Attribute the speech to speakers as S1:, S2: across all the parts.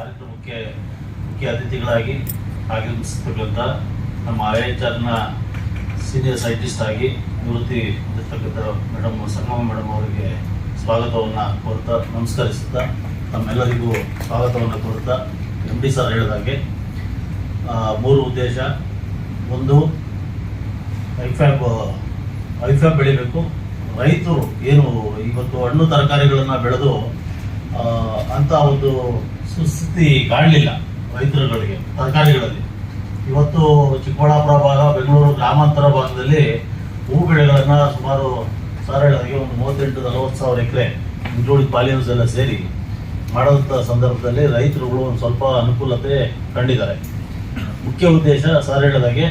S1: ಕಾರ್ಯಕ್ರಮಕ್ಕೆ ಮುಖ್ಯ ಅತಿಥಿಗಳಾಗಿ ಆಗಮಿಸ್ತಕ್ಕಂಥ ನಮ್ಮ ಐ ಎಚ್ ಆರ್ನ ಸೀನಿಯರ್ ಸೈಂಟಿಸ್ಟ್ ಆಗಿ ನಿವೃತ್ತಿ ಹೊಂದಿರ್ತಕ್ಕಂಥ ಮೇಡಮ್ ಸಂಗಮ ಮೇಡಮ್ ಅವರಿಗೆ ಸ್ವಾಗತವನ್ನು ಕೋರ್ತಾ ನಮಸ್ಕರಿಸುತ್ತಾ, ತಮ್ಮೆಲ್ಲರಿಗೂ ಸ್ವಾಗತವನ್ನು ಕೋರ್ತಾ ಎಂ ಡಿ ಸರ್ ಹೇಳಿದಾಗೆ ಮೂರು ಉದ್ದೇಶ. ಒಂದು, ಐಫ್ಯಾಬ್ ಐಫ್ಯಾಬ್ ಬೆಳಿಬೇಕು. ರೈತರು ಏನು, ಇವತ್ತು ಹಣ್ಣು ತರಕಾರಿಗಳನ್ನು ಬೆಳೆದು ಅಂಥ ಒಂದು ಸುಸ್ಥಿತಿ ಕಾಣಲಿಲ್ಲ ರೈತರುಗಳಿಗೆ, ತರಕಾರಿಗಳಲ್ಲಿ ಇವತ್ತು ಚಿಕ್ಕಬಳ್ಳಾಪುರ ಭಾಗ, ಬೆಂಗಳೂರು ಗ್ರಾಮಾಂತರ ಭಾಗದಲ್ಲಿ ಹೂ ಬೆಳೆಗಳನ್ನು ಸುಮಾರು ಹೇಳಿದಾಗೆ ಒಂದು ಮೂವತ್ತೆಂಟು ನಲವತ್ತು ಸಾವಿರ ಎಕರೆ ಇಂಕ್ಲೂಡಿಂಗ್ ಪಾಲಿಯನ್ಸ್ ಎಲ್ಲ ಸೇರಿ ಮಾಡೋಂಥ ಸಂದರ್ಭದಲ್ಲಿ ರೈತರುಗಳು ಒಂದು ಸ್ವಲ್ಪ ಅನುಕೂಲತೆ ಕಂಡಿದ್ದಾರೆ ಮುಖ್ಯ ಉದ್ದೇಶ ಸರ್ ಹೇಳಿದಾಗೆ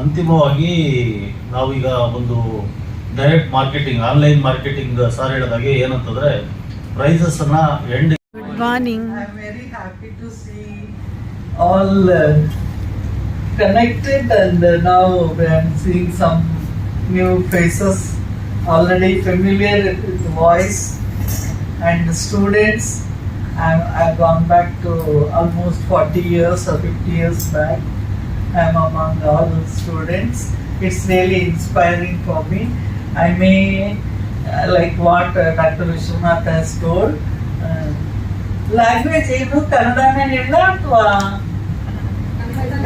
S1: ಅಂತಿಮವಾಗಿ ನಾವೀಗ ಒಂದು direct marketing online marketing sir ಹೇಳಿದಾಗೆ ಏನಂತಂದ್ರೆ ಪ್ರೈಸಸ್ ಅನ್ನ and
S2: good morning.
S3: Happy to see all uh, connected and uh, now I'm seeing some new faces already familiar with the voice and the students. I'm, I've gone back to almost 40 years or 50 years back. I'm among all the students. It's really inspiring for me. I may, uh, like what uh, Dr. Vishwanath has told, uh, language ಇದು ಕನ್ನಡನೇ ಇಲ್ಲ ಅಥವಾ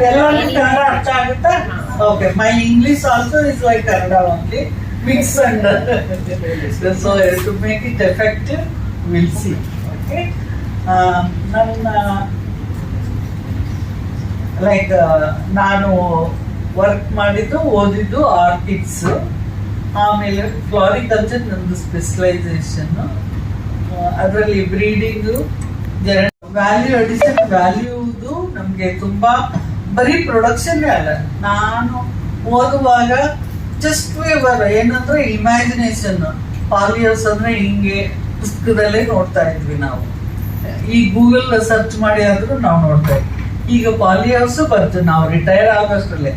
S3: ಎಲ್ಲರಿಗೂ ಕನ್ನಡ ಅರ್ಥ ಆಗುತ್ತಾ? Okay my English also is like Kannada only mix and so to make it effective will see okay ನನ್ನ like ನಾನು work ಮಾಡಿದ್ದು ಓದಿದ್ದು ಆರ್ಕಿಡ್ಸ್ ಆಮೇಲೆ ಫ್ಲಾರಿಕಲ್ಚರ್ ನಂದು ಸ್ಪೆಷಲೈಸೇಷನ್ ಅದರಲ್ಲಿ ಬ್ರೀಡಿಂಗು ವ್ಯಾಲ್ಯೂ ಅಡಿಷನ್ ವ್ಯಾಲ್ಯೂದು ನಮಗೆ ತುಂಬಾ ಬರೀ ಪ್ರೊಡಕ್ಷನ್ ಅಲ್ಲ. ನಾನು ಓದುವಾಗ ಜಸ್ಟ್ ಏನಂದ್ರೆ ಇಮ್ಯಾಜಿನೇಷನ್ ಪಾಲಿಯರ್ಸ್ ಅಂದ್ರೆ ಹಿಂಗೆ ಪುಸ್ತಕದಲ್ಲೇ ನೋಡ್ತಾ ಇದ್ವಿ ನಾವು. ಈ ಗೂಗಲ್ ಸರ್ಚ್ ಮಾಡಿ ಆದ್ರೂ ನಾವು ನೋಡ್ತಾ ಇದ್ವಿ. ಈಗ ಪಾಲಿಯರ್ಸ್ ಬಂತು, ನಾವು ರಿಟೈರ್ ಆಗೋಷ್ಟರಲ್ಲೇ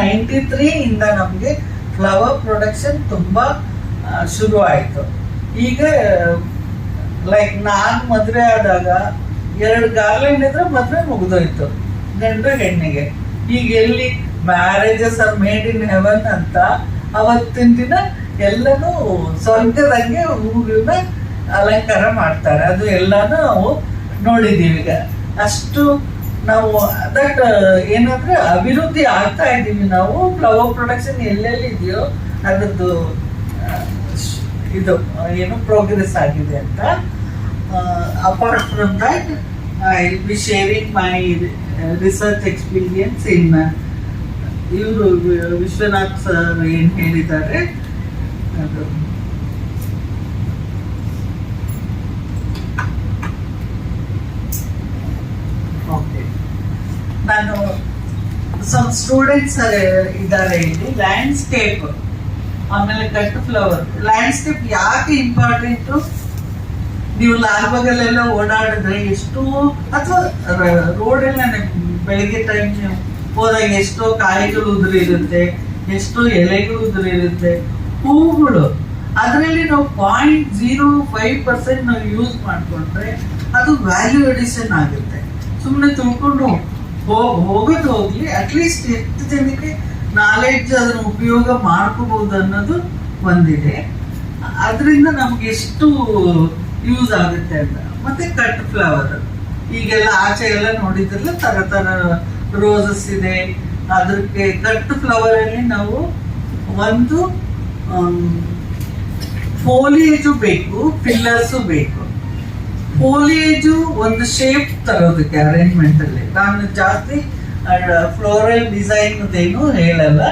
S3: ನೈಂಟಿ ತ್ರೀ ಇಂದ ನಮಗೆ ಫ್ಲವರ್ ಪ್ರೊಡಕ್ಷನ್ ತುಂಬಾ ಶುರು ಆಯ್ತು ಈಗ ಲೈಕ್ ನಾನು ಮದುವೆ ಆದಾಗ ಎರಡು ಗಾರ್ಲೆಂಡ್ ಇದ್ರೆ ಮದುವೆ ಮುಗಿದೋಯ್ತು ಗಂಡು ಹೆಣ್ಣಿಗೆ. ಈಗ ಎಲ್ಲಿ marriages are made in heaven ಅಂತ ಅವತ್ತಿನ ದಿನ ಎಲ್ಲನೂ ಸ್ವರ್ಗದಂಗೆ ಹೂವಿನ ಅಲಂಕಾರ ಮಾಡ್ತಾರೆ. ಅದು ಎಲ್ಲಾನು ನಾವು ನೋಡಿದ್ದೀವಿ ಈಗ. ಅಷ್ಟು ನಾವು ದಟ್ ಏನಂದ್ರೆ ಅಭಿವೃದ್ಧಿ ಆಗ್ತಾ ಇದ್ದೀವಿ ನಾವು. ಫ್ಲವರ್ ಪ್ರೊಡಕ್ಷನ್ ಎಲ್ಲೆಲ್ಲಿ ಇದೆಯೋ, ಅದರದ್ದು ಇದು ಏನು ಪ್ರೋಗ್ರೆಸ್ ಆಗಿದೆ ಅಂತ. Apart from that I be sharing my research experience in ಇವರು ವಿಶ್ವನಾಥ್ ಸರ್ ಏನು ಹೇಳಿದ್ದಾರೆ, ಅದು. ನಾನು ಸಮ್ ಸ್ಟೂಡೆಂಟ್ಸ್ ಇದ್ದಾರೆ ಇಲ್ಲಿ ಲ್ಯಾಂಡ್ಸ್ಕೇಪ್ ಆಮೇಲೆ ಕಟ್ ಫ್ಲವರ್. ಲ್ಯಾಂಡ್ಸ್ಕೇಪ್ ಯಾಕೆ ಇಂಪಾರ್ಟೆಂಟು ನೀವು ಲಾಲ್ಬಾಗಲ್ಲೆಲ್ಲ ಓಡಾಡಿದ್ರೆ ಎಷ್ಟು, ಅಥವಾ ರೋಡೆಲ್ಲ ಬೆಳಿಗ್ಗೆ ಟೈಮ್ ಹೋದಾಗ ಎಷ್ಟೋ ಕಾಯಿಗಳು ಉದುರಿರುತ್ತೆ, ಎಷ್ಟೋ ಎಲೆಗಳು ಉದುರಿರುತ್ತೆ, ಹೂಗಳು. ಅದರಲ್ಲಿ ನಾವು ಪಾಯಿಂಟ್ ಜೀರೋ ಫೈವ್ ಪರ್ಸೆಂಟ್ ನಾವು ಯೂಸ್ ಮಾಡಿಕೊಂಡ್ರೆ ಅದು ವ್ಯಾಲ್ಯೂ ಅಡಿಷನ್ ಆಗುತ್ತೆ. ಸುಮ್ಮನೆ ತಿಳ್ಕೊಂಡು ಹೋಗ್, ಹೋಗೋದು ಹೋಗ್ಲಿ ಅಟ್ಲೀಸ್ಟ್ ಎಷ್ಟು ಜನಕ್ಕೆ ನಾಲೆಡ್ಜ್ ಅದನ್ನ ಉಪಯೋಗ ಮಾಡ್ಕೋಬಹುದು ಅನ್ನೋದು ಒಂದಿದೆ. ಅದರಿಂದ ನಮ್ಗೆ ಎಷ್ಟು ಯೂಸ್ ಆಗುತ್ತೆ ಅಂತ. ಮತ್ತೆ ಕಟ್ ಫ್ಲವರ್ ಈಗೆಲ್ಲ ಆಚೆ ಎಲ್ಲ ನೋಡಿದ್ರಲ್ಲ, ತರ ತರ ರೋಸಸ್ ಇದೆ. ಅದಕ್ಕೆ ಕಟ್ ಫ್ಲವರ್ ಅಲ್ಲಿ ನಾವು ಒಂದು ಫೋಲಿಯೇಜು ಬೇಕು ಫಿಲ್ಲರ್ಸು ಬೇಕು. ಫೋಲಿಯೇಜು ಒಂದು ಶೇಪ್ ತರೋದಕ್ಕೆ ಅರೇಂಜ್ಮೆಂಟ್ ಅಲ್ಲಿ. ನಾನು ಜಾಸ್ತಿ ಫ್ಲೋರಲ್ ಡಿಸೈನ್ ಏನು ಹೇಳಲ್ಲ.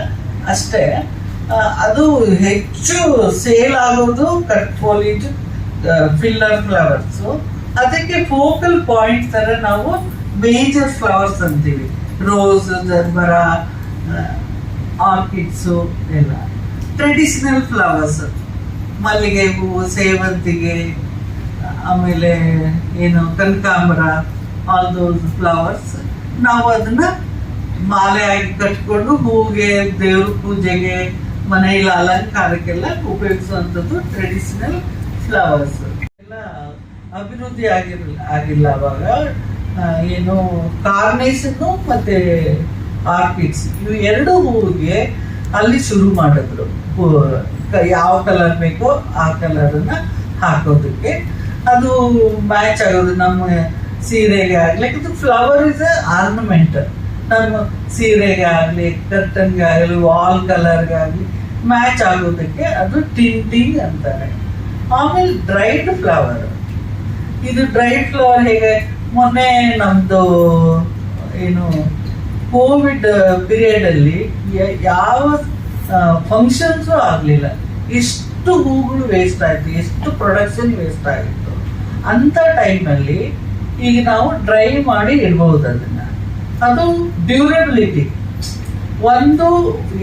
S3: ಅಷ್ಟೇ ಅದು ಹೆಚ್ಚು ಸೇಲ್ ಆಗೋದು ಕಟ್ ಫೋಲಿಜ್ ಫಿಲ್ಲರ್ ಫ್ಲವರ್ಸ್ ಅದಕ್ಕೆ ಫೋಕಲ್ ಪಾಯಿಂಟ್ ತರ ನಾವು ಮೇಜರ್ ಫ್ಲವರ್ಸ್ ಅಂತೀವಿ. ರೋಸ್ ಜರ್ಬರ ಆರ್ಕಿಡ್ಸು ಎಲ್ಲ. ಟ್ರೆಡಿಷನಲ್ ಫ್ಲವರ್ಸ್ ಮಲ್ಲಿಗೆ ಹೂವು ಸೇವಂತಿಗೆ, ಆಮೇಲೆ ಏನು ಕನಕಾಂಬರ ಆಲ್ ದೋಸ್ ಫ್ಲವರ್ಸ್ ನಾವು ಅದನ್ನ ಮಾಲೆ ಆಗಿ ಕಟ್ಕೊಂಡು ಹೂವಿಗೆ, ದೇವ್ರ ಪೂಜೆಗೆ, ಮನೆಯಲ್ಲಿ ಅಲಂಕಾರಕ್ಕೆಲ್ಲ ಉಪಯೋಗಿಸುವಂಥದ್ದು ಟ್ರೆಡಿಷನಲ್ ಫ್ಲವರ್ಸ್ ಎಲ್ಲ ಅಭಿವೃದ್ಧಿ ಆಗಿರಲಿಲ್ಲ ಆಗಿಲ್ಲ ಅವಾಗ ಏನು ಕಾರ್ನೇಷನ್ನು ಮತ್ತೆ ಆರ್ಕಿಡ್ಸ್ ಇವು ಎರಡು ಹೂವಿಗೆ ಅಲ್ಲಿ ಶುರು ಮಾಡಿದ್ರು. ಯಾವ ಕಲರ್ ಬೇಕೋ ಆ ಕಲರನ್ನ ಹಾಕೋದಕ್ಕೆ. ಅದು ಮ್ಯಾಚ್ ಆಗೋದು. ನಮ್ಮ ಸೀರೆಗೆ ಆಗ್ಲಿ ಇದು ಫ್ಲವರ್ ಇಸ್ ಆರ್ನಮೆಂಟ್ ನಮ್ಮ ಸೀರೆಗೆ ಆಗಲಿ ಕರ್ಟನ್ಗೆ ಆಗಲಿ ವಾಲ್ ಕಲರ್ಗೆ ಆಗಲಿ ಮ್ಯಾಚ್ ಆಗೋದಕ್ಕೆ ಅದು ಟಿಂಟಿಂಗ್ ಅಂತಾರೆ. ಆಮೇಲೆ ಡ್ರೈಡ್ ಫ್ಲವರ್ ಇದು ಡ್ರೈಡ್ ಫ್ಲವರ್ ಹೇಗೆ? ಮೊನ್ನೆ ನಮ್ದು ಏನು ಕೋವಿಡ್ ಪೀರಿಯಡ್ ಅಲ್ಲಿ ಯಾವ ಫಂಕ್ಷನ್ಸು ಆಗಲಿಲ್ಲ. ಎಷ್ಟು ಹೂಗಳು ವೇಸ್ಟ್ ಆಯ್ತು, ಎಷ್ಟು ಪ್ರೊಡಕ್ಷನ್ ವೇಸ್ಟ್ ಆಗಿತ್ತು ಅಂತ ಟೈಮಲ್ಲಿ ಈಗ ನಾವು ಡ್ರೈ ಮಾಡಿ ಇಡಬಹುದು ಅದನ್ನ. ಅದು ಡ್ಯೂರಬಿಲಿಟಿ ಒಂದು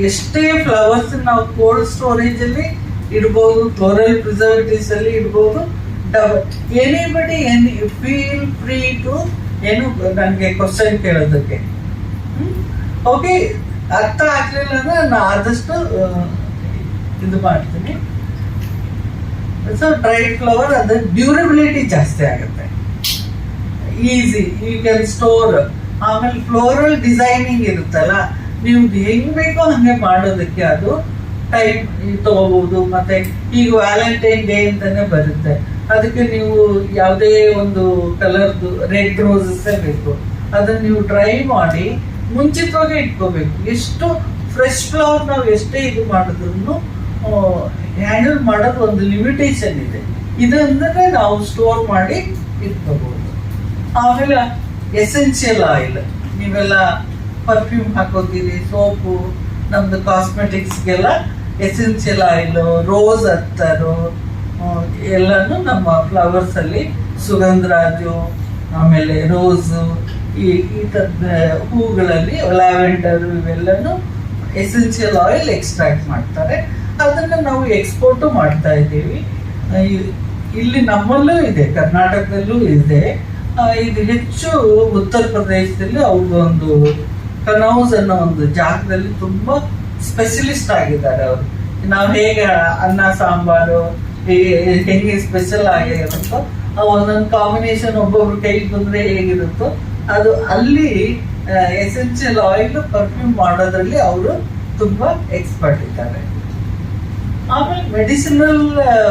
S3: ಎಷ್ಟೇ ಫ್ಲವರ್ಸ್ ನಾವು ಕೋಲ್ಡ್ ಸ್ಟೋರೇಜ್ ಅಲ್ಲಿ ಇಡಬಹುದು ಕ್ಲೋರಲ್ ಪ್ರಿಸರ್ವೇಟಿವ್ಸ್ ಅಲ್ಲಿ ಇಡಬಹುದು anybody any feel free to ಏನು ನನಗೆ ಕ್ವಶನ್ ಕೇಳೋದಕ್ಕೆ. ಓಕೆ ಅರ್ಥ ಆಗ್ಲಿಲ್ಲ ಅಂದ್ರೆ ನಾನು ಆದಷ್ಟು ಇದು ಮಾಡ್ತೀನಿ. ಸೊ ಡ್ರೈ ಫ್ಲವರ್ ಅದ ಡ್ಯೂರಬಿಲಿಟಿ ಜಾಸ್ತಿ ಆಗುತ್ತೆ. ಈಸಿ ಯು ಕ್ಯಾನ್ ಸ್ಟೋರ್ ಆಮೇಲೆ ಫ್ಲೋರಲ್ ಡಿಸೈನಿಂಗ್ ಇರುತ್ತಲ್ಲ, ನೀವು ಹೆಂಗ್ ಬೇಕೋ ಹಂಗೆ ಮಾಡೋದಕ್ಕೆ ಅದು ಟೈಮ್ ತಗೋಬಹುದು ಮತ್ತೆ ಈಗ ವ್ಯಾಲೆಂಟೈನ್ ಡೇ ಅಂತಾನೆ ಬರುತ್ತೆ. ಅದಕ್ಕೆ ನೀವು ಯಾವುದೇ ಒಂದು ಕಲರ್ದು ರೆಡ್ ರೋಸಸ್ ಬೇಕು. ಅದನ್ನ ನೀವು ಡ್ರೈ ಮಾಡಿ ಮುಂಚಿತವಾಗಿ ಇಟ್ಕೋಬೇಕು. ಎಷ್ಟು ಫ್ರೆಶ್ ಫ್ಲವರ್ ನಾವು ಎಷ್ಟೇ ಇದು ಮಾಡಿದ್ರು ಹ್ಯಾಂಡಲ್ ಮಾಡೋದು ಒಂದು ಲಿಮಿಟೇಷನ್ ಇದೆ. ಇದಂದ್ರೆ ನಾವು ಸ್ಟೋರ್ ಮಾಡಿ ಇಟ್ಕೋಬಹುದು ಆಮೇಲೆ ಎಸೆನ್ಷಿಯಲ್ ಆಯಿಲ್ ನೀವೆಲ್ಲ ಪರ್ಫ್ಯೂಮ್ ಹಾಕೋತೀರಿ, ಸೋಪು, ನಮ್ದು ಕಾಸ್ಮೆಟಿಕ್ಸ್ಗೆಲ್ಲ ಎಸೆನ್ಷಿಯಲ್ ಆಯಿಲ್ ರೋಸ್ ಹತ್ತರು ಎಲ್ಲಾನು ನಮ್ಮ ಫ್ಲವರ್ಸ್ ಅಲ್ಲಿ ಸುಗಂಧರಾಜು ಆಮೇಲೆ ರೋಸು ಈ ಈ ಥರದ ಹೂಗಳಲ್ಲಿ ಲ್ಯಾವೆಂಡರ್ ಇವೆಲ್ಲನೂ ಎಸೆನ್ಷಿಯಲ್ ಆಯಿಲ್ ಎಕ್ಸ್ಟ್ರಾಕ್ಟ್ ಮಾಡ್ತಾರೆ. ಅದನ್ನ ನಾವು ಎಕ್ಸ್ಪೋರ್ಟು ಮಾಡ್ತಾ ಇದ್ದೀವಿ. ಇಲ್ಲಿ ನಮ್ಮಲ್ಲೂ ಇದೆ, ಕರ್ನಾಟಕದಲ್ಲೂ ಇದೆ. ಇದು ಹೆಚ್ಚು ಉತ್ತರ ಪ್ರದೇಶದಲ್ಲಿ ಅವ್ರದ್ದೊಂದು ಕನೌಸ್ ಅನ್ನೋ ಒಂದು ಜಾಗದಲ್ಲಿ ತುಂಬಾ ಸ್ಪೆಷಲಿಸ್ಟ್ ಆಗಿದ್ದಾರೆ ಅವರು. ನಾವು ಹೇಗೆ ಅನ್ನ, ಸಾಂಬಾರು ಹೆಂಗೆ ಸ್ಪೆಷಲ್ ಆಗಿರುತ್ತೋ, ಆ ಒಂದೊಂದು ಕಾಂಬಿನೇಷನ್ ಒಬ್ಬೊಬ್ರು ಕೈಗೆ ಬಂದ್ರೆ ಹೇಗಿರುತ್ತೋ, ಅದು ಅಲ್ಲಿ ಎಸೆನ್ಷಿಯಲ್ ಆಯಿಲ್ ಪರ್ಫ್ಯೂಮ್ ಮಾಡೋದ್ರಲ್ಲಿ ಅವರು ತುಂಬಾ ಎಕ್ಸ್ಪರ್ಟ್ ಇದ್ದಾರೆ. ಆಮೇಲೆ ಮೆಡಿಸಿನಲ್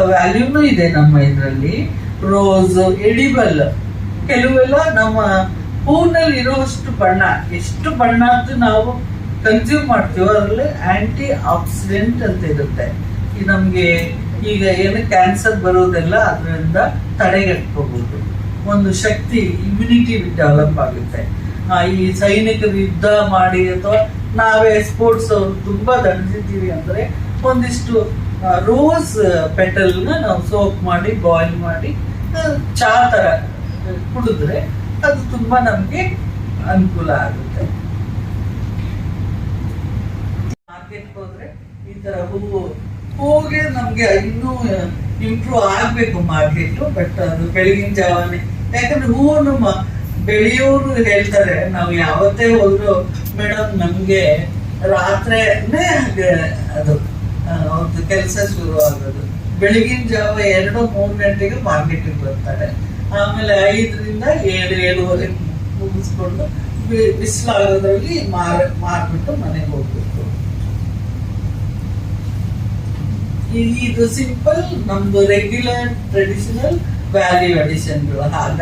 S3: ವ್ಯಾಲ್ಯೂನು ಇದೆ ನಮ್ಮ ಇದರಲ್ಲಿ. ರೋಸ್ ಎಡಿಬಲ್ ಕೆಲವೆಲ್ಲ ನಮ್ಮ ಹೂನಲ್ಲಿ ಇರುವಷ್ಟು ಬಣ್ಣ, ಎಷ್ಟು ಬಣ್ಣದ್ದು ನಾವು ಕನ್ಸ್ಯೂಮ್ ಮಾಡ್ತೀವೋ ಅದರಲ್ಲಿ ಆಂಟಿ ಆಕ್ಸಿಡೆಂಟ್ ಅಂತ ಇರುತ್ತೆ. ಈ ನಮಗೆ ಈಗ ಏನು ಕ್ಯಾನ್ಸರ್ ಬರೋದೆಲ್ಲ ಅದರಿಂದ ತಡೆಗಟ್ಕೋಬಹುದು ಒಂದು ಶಕ್ತಿ ಇಮ್ಯುನಿಟಿ ಡೆವಲಪ್ ಆಗುತ್ತೆ. ಈ ಸೈನಿಕರು ಯುದ್ಧ ಮಾಡಿ ಅಥವಾ ನಾವೇ ಸ್ಪೋರ್ಟ್ಸ್ ಅವ್ರು ತುಂಬಾ ದಂಡಿಸಿದ್ದೀವಿ ಅಂದ್ರೆ ಒಂದಿಷ್ಟು ರೋಸ್ ಪೆಟಲ್ನ ನಾವು ಸೋಪ್ ಮಾಡಿ ಬಾಯ್ಲ್ ಮಾಡಿ ಚಾ ತರ ಕುಡಿದ್ರೆ ಅದು ತುಂಬಾ ನಮಗೆ ಅನುಕೂಲ ಆಗುತ್ತೆ. ಮಾರ್ಕೆಟ್ ಹೋದ್ರೆ ಈ ತರ ಹೂವು ಹೂವಿಗೆ ನಮ್ಗೆ ಇನ್ನೂ ಇಂಪ್ರೂವ್ ಆಗ್ಬೇಕು ಮಾರ್ಕೆಟ್ ಬಟ್ ಅದು ಬೆಳಗಿನ ಜಾವನೆ. ಯಾಕಂದ್ರೆ ಹೂವನ್ನು ಬೆಳೆಯೋರು ಹೇಳ್ತಾರೆ, ನಾವು ಯಾವತ್ತೇ ಹೋದ್ರು ಮೇಡಮ್ ನಮ್ಗೆ ರಾತ್ರಿನೇ ಅದು ಅವ್ರದ್ದು ಕೆಲಸ ಶುರು ಆಗೋದು ಬೆಳಗಿನ ಜಾವ ಎರಡು ಮೂರು ಗಂಟೆಗೆ ಮಾರ್ಕೆಟಿಗೆ ಬರ್ತಾರೆ. ಆಮೇಲೆ ಐದರಿಂದ ಏಳು, ಏಳುವರೆ ಮುಗಿಸ್ಕೊಂಡು ಬಿಸಿಲಾಗದ್ರಲ್ಲಿ ಮಾರ ಮಾರ್, ಮಾರ್ಬಿಟ್ಟು ಮನೆಗೆ ಹೋಗ್ಬೇಕು. ಇದು ಸಿಂಪಲ್, ನಮ್ದು regular traditional value addition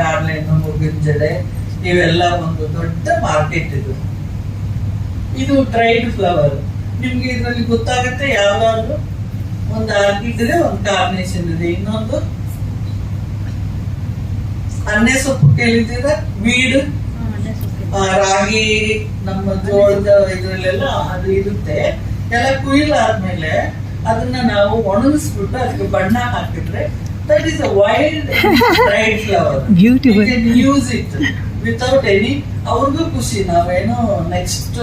S3: garland ಮುಗಿನ ಜಡೆ, ಇವೆಲ್ಲ ಒಂದು ದೊಡ್ಡ ಮಾರ್ಕೆಟ್ ಇದು. ಇದು ಡ್ರೈಡ್ ಫ್ಲವರ್ ನಿಮ್ಗೆ ಇದರಲ್ಲಿ ಗೊತ್ತಾಗುತ್ತೆ ಯಾವ್ದಾದ್ರು? ಒಂದು ಆರ್ಕಿಡ್ ಇದೆ ಒಂದು ಕಾರ್ನೇಷನ್ ಇದೆ. ಇನ್ನೊಂದು ಅನ್ನೆ ಸೊಪ್ಪು ಕೇಳಿದ್ದೀರ ವೀಡ್ ಆ, ರಾಗಿ ನಮ್ಮ ಜೋಳದ ಇದರಲ್ಲೆಲ್ಲ ಅದು ಇರುತ್ತೆ. ಎಲ್ಲ ಕುಯ್ಲಾದ್ಮೇಲೆ ಅದನ್ನ ನಾವು ಒಣಗಿಸ್ಬಿಟ್ಟು ಅದಕ್ಕೆ ಬಣ್ಣ ಹಾಕಿದ್ರೆ that is a wild dried flower
S2: Beautiful.
S3: Use it without any ಅವ್ರಿಗೂ ಖುಷಿ. ನಾವೇನೋ ನೆಕ್ಸ್ಟ್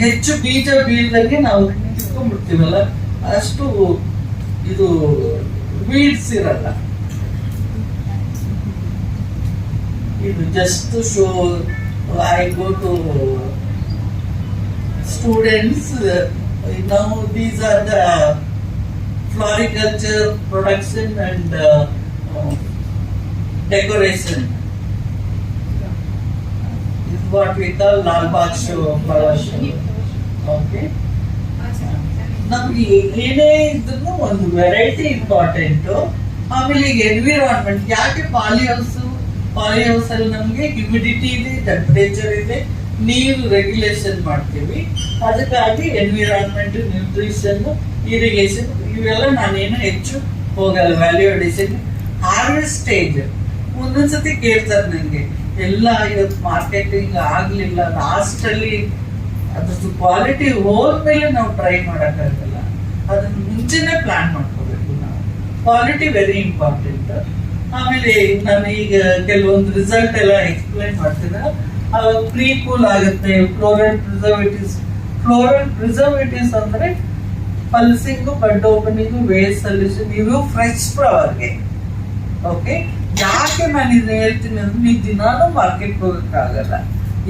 S3: ಹೆಚ್ಚು ಬೀಜ ಬೀಳ್ದಂಗೆ ನಾವು ಇಟ್ಕೊಂಡ್ಬಿಡ್ತೀವಲ್ಲ ಅಷ್ಟು ಇದು ವೀಡ್ಸ್ ಇರಲ್ಲ. ಇದು just show I go to students now these are the floriculture production and uh, uh, decoration what we call Lalbagh show flower show okay ನಮ್ಗೆ ಏನೇ ಇದ್ರು ಒಂದು ವೆರೈಟಿ ಇಂಪಾರ್ಟೆಂಟ್ ಆಮೇಲೆ ಈಗ ಎನ್ವಿರಾನ್ಮೆಂಟ್ ಯಾಕೆ ಪಾಲಿ ಹೌಸ್ Poly house ಅಲ್ಲಿ ನಮ್ಗೆ humidity ಇದೆ ಟೆಂಪರೇಚರ್ ಇದೆ, ನೀರು ರೆಗ್ಯುಲೇಷನ್ ಮಾಡ್ತೀವಿ. ಅದಕ್ಕಾಗಿ ಎನ್ವಿರಾನ್ಮೆಂಟ್ ನ್ಯೂಟ್ರಿಷನ್ ಇರಿಗೇಷನ್ ಇವೆಲ್ಲ ನಾನೇನು ಹೆಚ್ಚು ಹೋಗಲ್ಲ ವ್ಯಾಲ್ಯೂ ಅಡಿಷನ್ ಹಾರ್ವೆಸ್ಟ್ ಸ್ಟೇಜ್ ಒಂದೊಂದ್ಸತಿ ಕೇಳ್ತಾರೆ ನನಗೆ ಎಲ್ಲ ಇವತ್ತು ಮಾರ್ಕೆಟಿಂಗ್ ಆಗಲಿಲ್ಲ ಲಾಸ್ಟಲ್ಲಿ ಅದ್ರದ್ದು ಕ್ವಾಲಿಟಿ ಹೋದ್ಮೇಲೆ ನಾವು ಟ್ರೈ ಮಾಡೋಕ್ಕಾಗಲ್ಲ. ಅದನ್ನ ಮುಂಚೆನೆ ಪ್ಲಾನ್ ಮಾಡ್ಕೋಬೇಕು ನಾವು. ಕ್ವಾಲಿಟಿ ವೆರಿ ಇಂಪಾರ್ಟೆಂಟ್ ಆಮೇಲೆ ನಾನು ಈಗ ಕೆಲವೊಂದು ರಿಸಲ್ಟ್ ಎಲ್ಲ ಎಕ್ಸ್ಪ್ಲೈನ್ ಮಾಡ್ತೀನಿ. ಪ್ರೀ ಕೂಲ್ ಆಗುತ್ತೆ ಫ್ಲೋರಲ್ ಪ್ರಿಸರ್ವೇಟಿವ್ಸ್ ಫ್ಲೋರಲ್ ಪ್ರಿಸರ್ವೇಟಿವ್ಸ್ ಅಂದ್ರೆ pulsing bud opening waste solution ಇವು ಫ್ರೆಶ್ ಫ್ಲವರ್ಗೆ ಓಕೆ ಯಾಕೆ ನಾನು ಇದನ್ನ ಹೇಳ್ತೀನಿ ಅಂದ್ರೆ ನೀವು ದಿನಾನು ಮಾರ್ಕೆಟ್ ಹೋಗಕ್ಕಾಗಲ್ಲ.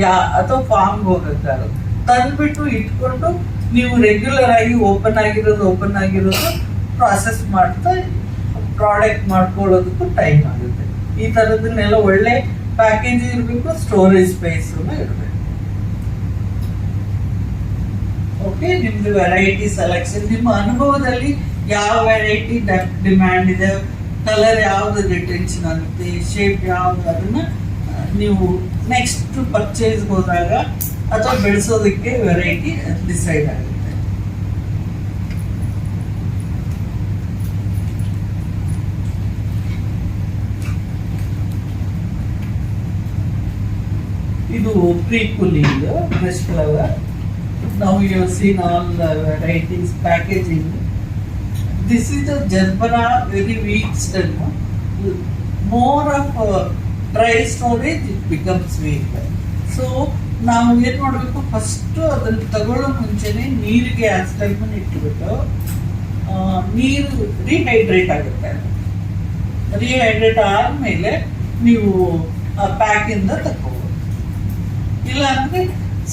S3: ಯಾ, ಅಥವಾ ಫಾರ್ಮ್ ಹೋಗಕ್ಕಾಗಲ್ಲ. ತಂದ್ಬಿಟ್ಟು ಇಟ್ಕೊಂಡು ನೀವು ರೆಗ್ಯುಲರ್ ಆಗಿ ಓಪನ್ ಆಗಿರೋದು ಓಪನ್ ಆಗಿರೋದು ಪ್ರಾಸೆಸ್ ಮಾಡ್ತಾ ಪ್ರಾಡಕ್ಟ್ ಮಾಡ್ಕೊಳ್ಳೋದಕ್ಕೂ ಟೈಮ್ ಆಗುತ್ತೆ. ಈ ಥರದನ್ನೆಲ್ಲ ಒಳ್ಳೆ ಪ್ಯಾಕೇಜ್ ಇರಬೇಕು ಸ್ಟೋರೇಜ್ ಸ್ಪೇಸ್ ಇರಬೇಕು. ಓಕೆ ನಿಮ್ದು ವೆರೈಟಿ ಸೆಲೆಕ್ಷನ್ ನಿಮ್ಮ ಅನುಭವದಲ್ಲಿ ಯಾವ ವೆರೈಟಿ ಡಿಮ್ಯಾಂಡ್ ಇದೆ ಕಲರ್ ಯಾವ್ದು ರಿಟೆನ್ಷನ್ ಆಗುತ್ತೆ ಶೇಪ್ ಯಾವ್ದು ಅದನ್ನ ನೀವು ನೆಕ್ಸ್ಟ್ ಪರ್ಚೇಸ್ ಹೋದಾಗ ಅಥವಾ ಬೆಳೆಸೋದಕ್ಕೆ ವೆರೈಟಿ ಡಿಸೈಡ್ ಆಗುತ್ತೆ. ಇದು ಪ್ರೀ ಕೂಲಿಂಗ್ ಫ್ರೆಶ್ ಫ್ಲವರ್ ನಾವು you seen all writings packaging this is a gerbera very weak stem more of dry storage it becomes weak so ನಾವು ಏನು ಮಾಡಬೇಕು? ಫಸ್ಟು ಅದನ್ನು ತಗೊಳ್ಳೋ ಮುಂಚೆನೆ ನೀರಿಗೆ ಆ ಟೈಮನ್ನು ಇಟ್ಬಿಟ್ಟು ನೀರು ರಿಹೈಡ್ರೇಟ್ ಆಗುತ್ತೆ. ರಿಹೈಡ್ರೇಟ್ ಆದ್ಮೇಲೆ ನೀವು ಪ್ಯಾಕಿಂದ ತಗೋಬೋದು ಇಲ್ಲ ಅಂದ್ರೆ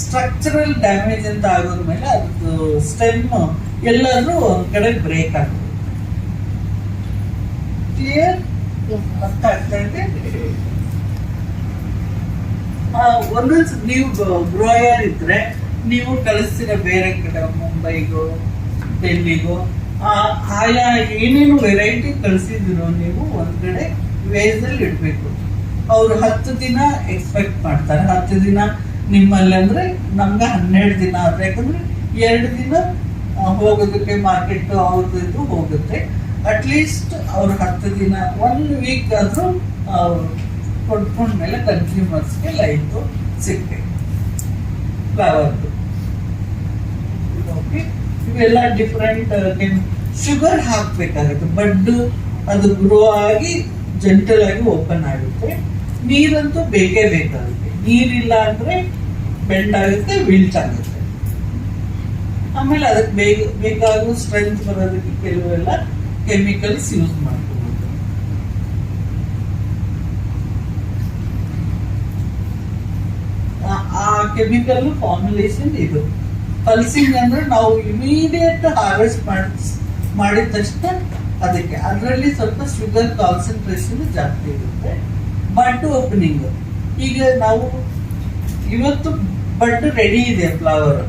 S3: ಸ್ಟ್ರಕ್ಚರಲ್ ಡ್ಯಾಮೇಜ್ ಅಂತ ಆಗೋದ್ಮೇಲೆ ಅದ್ರದ್ದು ಸ್ಟೆಮ್ ಎಲ್ಲಾದ್ರೂ ಒಂದ್ ಕಡೆ ಬ್ರೇಕ್ ಆಗುತ್ತೆ ಕ್ಲಿಯರ್ ಅರ್ಥ ಆಗ್ತಾ ಇದೆ? ಒಂದೊಂದು ನೀವು ಗ್ರೋಯರ್ ಇದ್ರೆ ನೀವು ಕಳಿಸ್ತೀರ ಬೇರೆ ಕಡೆ, ಮುಂಬೈಗೋ, ಡೆಲ್ಲಿಗೋ ಆಯಾ ಏನೇನು ವೆರೈಟಿ ಕಳಿಸಿದಿರೋ ನೀವು ಒಂದ್ ಕಡೆ ವೇಸಲ್ಲಿ ಇಡ್ಬೇಕು. ಅವ್ರು ಹತ್ತು ದಿನ ಎಕ್ಸ್ಪೆಕ್ಟ್ ಮಾಡ್ತಾರೆ. ಹತ್ತು ದಿನ ನಿಮ್ಮಲ್ಲಿ ಅಂದ್ರೆ ನಮ್ಗೆ ಹನ್ನೆರಡು ದಿನ ಆದ್ರೆ ಯಾಕಂದ್ರೆ ಎರಡು ದಿನ ಹೋಗೋದಕ್ಕೆ ಮಾರ್ಕೆಟ್ ಅವ್ರದ್ದು ಇದು ಹೋಗುತ್ತೆ. ಅಟ್ಲೀಸ್ಟ್ ಅವ್ರು ಹತ್ತು ದಿನ ಒನ್ ವೀಕ್ ಆದ್ರೂ ಕೊಟ್ಕೊಂಡ್ಮೇಲೆ ಕನ್ಸ್ಯೂಮರ್ಸ್ಗೆ ಲೈಫ್ ಸಿಗ್ಬೇಕು ಫ್ಲವರ್ದು ಓಕೆ ಇವೆಲ್ಲ ಡಿಫ್ರೆಂಟ್ ಶುಗರ್ ಹಾಕ್ಬೇಕಾಗುತ್ತೆ. ಬಡ್ಡು ಅದು ಗ್ರೋ ಆಗಿ ಜೆಂಟಲ್ ಆಗಿ ಓಪನ್ ಆಗುತ್ತೆ. ನೀರಂತೂ ಬೇಕೇ ಬೇಕಾಗುತ್ತೆ ನೀರಿಲ್ಲ ಅಂದ್ರೆ ಬೆಂಡ್ ಆಗುತ್ತೆ ವಿಲ್ಟ್ ಆಗುತ್ತೆ ಆಮೇಲೆ ಅದಕ್ಕೆ ಬೇಗ, ಬೇಕಾಗುವ ಸ್ಟ್ರೆಂತ್ ಬರೋದಕ್ಕೆ ಕೆಲವೆಲ್ಲ ಕೆಮಿಕಲ್ಸ್ ಯೂಸ್ ಮಾಡ್ಕೋಬಹುದು ಆ- ಕೆಮಿಕಲ್ ಫಾರ್ಮುಲೇಷನ್ ಇದು. ಪಲ್ಸಿಂಗ್ ಅಂದ್ರೆ ನಾವು ಇಮಿಡಿಯೇಟ್ ಹಾರ್ವೆಸ್ಟ್ ಮಾಡಿ ಮಾಡಿದ ತಕ್ಷಣ ಅದಕ್ಕೆ. ಅದರಲ್ಲಿ ಸ್ವಲ್ಪ ಶುಗರ್ ಕಾನ್ಸಂಟ್ರೇಷನ್ ಜಾಸ್ತಿ ಇರುತ್ತೆ. ಬಡ್ ಓಪನಿಂಗ್ ಈಗ ನಾವು ಇವತ್ತು ಬಡ್ ರೆಡಿ ಇದೆ ಫ್ಲವರ್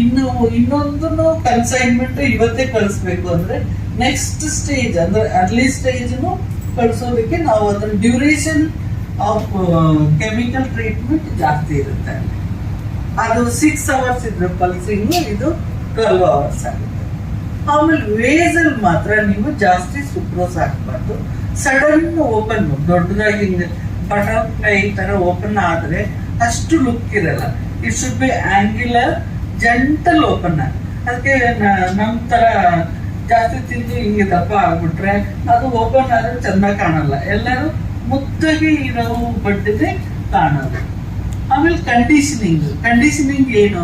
S3: ಇನ್ನು ಇನ್ನೊಂದು ಕನ್ಸೈನ್ಮೆಂಟ್ ಇವತ್ತೇ ಕಳಿಸ್ಬೇಕು ಅಂದ್ರೆ ನೆಕ್ಸ್ಟ್ ಸ್ಟೇಜ್ ಅಂದ್ರೆ ಅರ್ಲಿ ಸ್ಟೇಜ್ನು ಕಳಿಸೋದಕ್ಕೆ ನಾವು ಅದ್ರ ಡ್ಯೂರೇಷನ್ ಆಫ್ ಕೆಮಿಕಲ್ ಟ್ರೀಟ್ಮೆಂಟ್ ಜಾಸ್ತಿ ಇರುತ್ತೆ. ಅದು ಸಿಕ್ಸ್ ಅವರ್ಸ್ ಇದ್ರೆ ಪಲ್ಸಿಂಗ್ ಇದು ಟ್ವೆಲ್ವ್ ಅವರ್ಸ್ ಆಗುತ್ತೆ. ಆಮೇಲೆ ವೇಸಲ್ ಮಾತ್ರ ನೀವು ಜಾಸ್ತಿ ಸುಕ್ರೋಸ್ ಹಾಕ್ಬಾರ್ದು ಸಡನ್ ಓಪನ್ ದೊಡ್ಡದಾಗಿ ಬಟರ್ಫ್ಲೈ ತರ ಓಪನ್ ಆದ್ರೆ ಅಷ್ಟು ಲುಕ್ ಇರಲ್ಲ. It should be angular gentle open ಅದಕ್ಕೆ ನಮ್ಮ ನಮ್ ತರ ಜಾಸ್ತಿ ತಿಂದು ಹಿಂಗೆ ದಪ್ಪ ಆಗ್ಬಿಟ್ರೆ ಅದು ಓಪನ್ ಆದ್ರೆ ಚೆಂದ ಕಾಣಲ್ಲ. ಎಲ್ಲರೂ ಮುದ್ದಾಗಿ ಇರೋ ಬಡ್ಡಿದೆ ಕಾಣೋದು ಆಮೇಲೆ ಕಂಡೀಷನಿಂಗ್ ಕಂಡೀಷನಿಂಗ್ ಏನು?